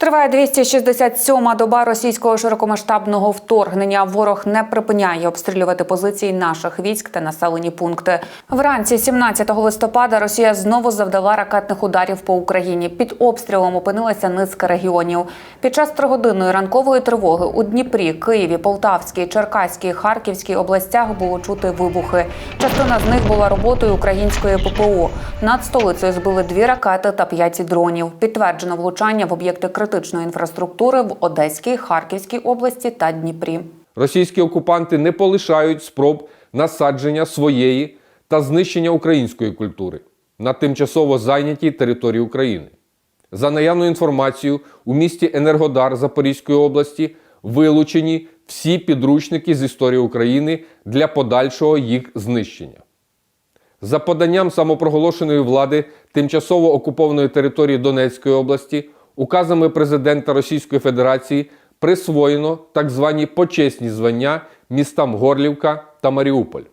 Триває 267-ма доба російського широкомасштабного вторгнення. Ворог не припиняє обстрілювати позиції наших військ та населені пункти. Вранці 17 листопада Росія знову завдала ракетних ударів по Україні. Під обстрілом опинилася низка регіонів. Під час тригодинної ранкової тривоги у Дніпрі, Києві, Полтавській, Черкаській, Харківській областях було чути вибухи. Частина з них була роботою української ППО. Над столицею збили дві ракети та п'ять дронів. Підтверджено влучання в об'єкти критичної інфраструктури в Одеській, Харківській області та Дніпрі. Російські окупанти не полишають спроб насадження своєї та знищення української культури на тимчасово зайнятій території України. За наявною інформацією, у місті Енергодар Запорізької області вилучені всі підручники з історії України для подальшого їх знищення. За поданням самопроголошеної влади тимчасово окупованої території Донецької області указами президента Російської Федерації присвоєно так звані почесні звання містам Горлівка та Маріуполь.